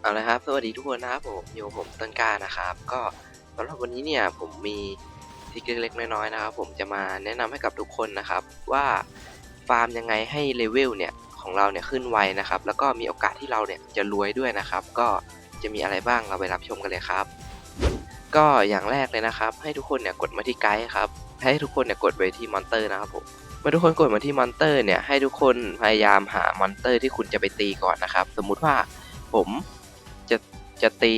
เอาละครับ สวัสดีทุกคนนะครับผมอยู่กับผมต้นกล้านะครับ ก็สำหรับวันนี้เนี่ยผมมีทริคเล็กๆน้อยๆนะครับ ผมจะมาแนะนำให้กับทุกคนนะครับ ว่าฟาร์มยังไงให้เลเวลเนี่ยของเราเนี่ยขึ้นไวนะครับ แล้วก็มีโอกาสที่เราเนี่ยจะรวยด้วยนะครับ ก็จะมีอะไรบ้างเราไปรับชมกันเลยครับ ก็อย่างแรกเลยนะครับ ให้ทุกคนเนี่ยกดมาที่ไกด์ครับให้ทุกคนเนี่ยกดไปที่มอนเตอร์นะครับผมเมื่อทุกคนกดมาที่มอนเตอร์เนี่ยให้ทุกคนพยายามหามอนเตอร์ที่คุณจะไปตีก่อนนะครับ สมมุติว่าผม จะตี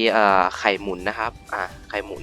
ไข่หมุนนะครับอ่าไข่หมุน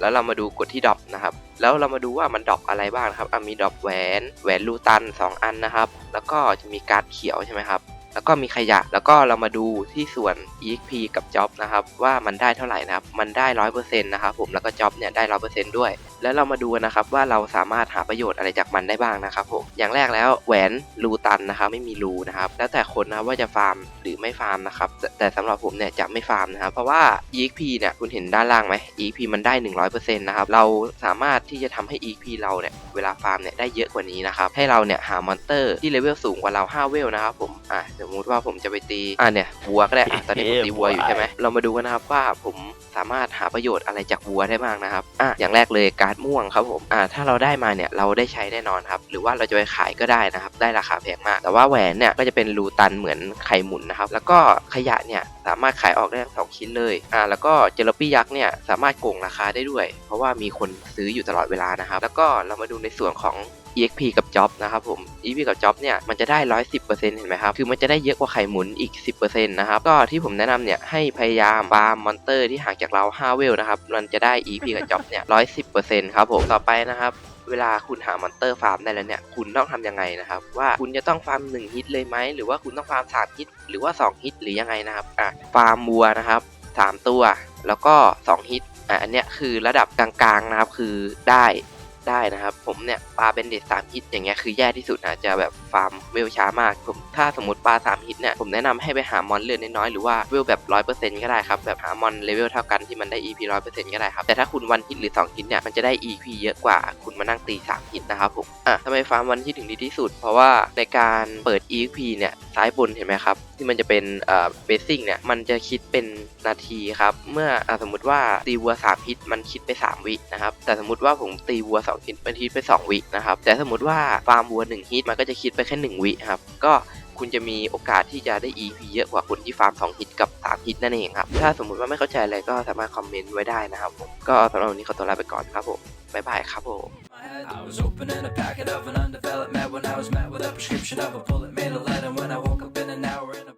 แล้วเรามาดูกดที่ดรอปนะครับ แล้วเรามาดูว่ามันดรอปอะไรบ้างครับอะมีดรอปแหวน แหวนลูตัน 2 อันนะครับ แล้วก็จะมีการ์ดเขียวใช่ไหมครับ แล้วก็มีขยะ แล้วก็เรามาดูที่ส่วน exp กับ job นะครับ ว่ามันได้เท่าไหร่นะครับ มันได้ร้อยเปอร์เซ็นต์นะครับผม แล้วก็ job เนี่ยได้ร้อยเปอร์เซ็นต์ด้วย แล้วเรามาดูกันนะครับว่าเราสามารถหาประโยชน์อะไรจากมันได้บ้างนะครับผมอย่างแรกแล้วแหวนรูตันนะครับไม่มีรูนะครับแล้วแต่คนนะว่าจะฟาร์มหรือไม่ฟาร์มนะครับแต่แต่สำหรับผมเนี่ยจะไม่ฟาร์มนะครับเพราะว่า exp เนี่ยคุณเห็นด้านล่างไหม exp มันได้ 100%นะครับเราสามารถที่จะทำให้ exp เราเนี่ยเวลาฟาร์มเนี่ยได้เยอะกว่านี้นะครับให้เราเนี่ยหามอนเตอร์ที่เลเวลสูงกว่าเรา5เวลนะครับผมอะสมมติว่าผมจะไปตีอะเนี่ยวัวก็ได้อะตอนนี้ผมตีวัวอยู่ใช่ไหมเรามาดูกันนะครับว่าผมสามารถหาประโยชน์อะไรจากวัวได้บ้างนะครับอะอย่างแรกเลยการดม่วงครับผมอ่าถ้าเราได้มาเนี่ยเราได้ใช้แน่นอนครับ หรือว่าเราจะไปขายก็ได้นะครับ ได้ราคาแพงมาก แต่ว่าแหวนเนี่ยก็จะเป็นรูตันเหมือนไข่หมุนนะครับ แล้วก็ขยะเนี่ย สามารถขายออกได้ทั้งสองชิ้นเลยอ่าแล้วก็เจลปี้ยักษ์เนี่ยสามารถโกงราคาได้ด้วย เพราะว่ามีคนซื้ออยู่ตลอดเวลานะครับ แล้วก็เรามาดูในส่วนของ exp กับ job นะครับผม exp กับ job เนี่ยมันจะได้ 110%เห็นไหมครับ คือมันจะได้เยอะกว่าไข่หมุนอีก 10%นะครับ ก็ที่ผมแนะนำเนี่ยให้พยายามฟาร์มมอนเตอร์ที่ห่างจากเรา 5 เวลนะครับ มันจะได้ exp กับ job เนี่ย110%ครับผม ต่อไปนะครับ เวลาคุณหามอนเตอร์ฟาร์มได้แล้วเนี่ยคุณต้องทำยังไงนะครับ ว่าคุณจะต้องฟาร์ม1ฮิตเลยไหมหรือว่าคุณต้องฟาร์ม3ฮิตหรือว่า 2 ฮิตหรือยังไงนะครับอะฟาร์มวัวนะครับ 3 ตัว แล้วก็ 2 ฮิตอะอันเนี้ยคือระดับกลางๆนะครับคือได้ ได้นะครับ ผมเนี่ยปลาเป็นเด็ดสามฮิตอย่างเงี้ยคือแย่ที่สุดนะจะแบบฟาร์มเวลช้ามากผมถ้าสมมติปลาสามฮิตเนี่ยผมแนะนำให้ไปหามอนเลือดน้อยๆหรือว่าเวลแบบร้อยเปอร์เซ็นต์ก็ได้ครับแบบหามอนเลเวลเท่ากันที่มันได้ EP ร้อยเปอร์เซ็นต์ก็ได้ครับแต่ถ้าคุณวันฮิตหรือสองฮิตเนี่ยมันจะได้ EP เยอะกว่าคุณมานั่งตีสามฮิตนะครับผมอะทำไมฟาร์มวันฮิตถึงดีที่สุด เพราะว่าในการเปิด EP เนี่ยซ้ายบนเห็นไหมครับที่มันจะเป็นเอ่อเบสซิ่งเนี่ยมันจะคิดเป็นนาทีครับเมื่ออสมมติว่าตีวัว3ฮิตมันคิดไป 3 วินะครับแต่สมมติว่าผมตีวัว2ฮิตมันคิดไป 2 วินะครับ แต่สมมติว่าฟาร์มวัว1ฮิตมันก็จะคิดไปแค่ 1 วิครับ ก็คุณจะมีโอกาสที่จะได้ EP เยอะกว่าคนที่ฟาร์ม 2 ฮิตกับ 3 ฮิตนั่นเองครับ ถ้าสมมติว่าไม่เข้าใจอะไรก็สามารถคอมเมนต์ไว้ได้นะครับผม ก็สำหรับวันนี้ขอตัวลาไปก่อนครับผม บ๊ายบายครับผม I was opening a packet of an undeveloped med when I was met with a prescription of a bullet made of lead. And when I woke up, in an hour in a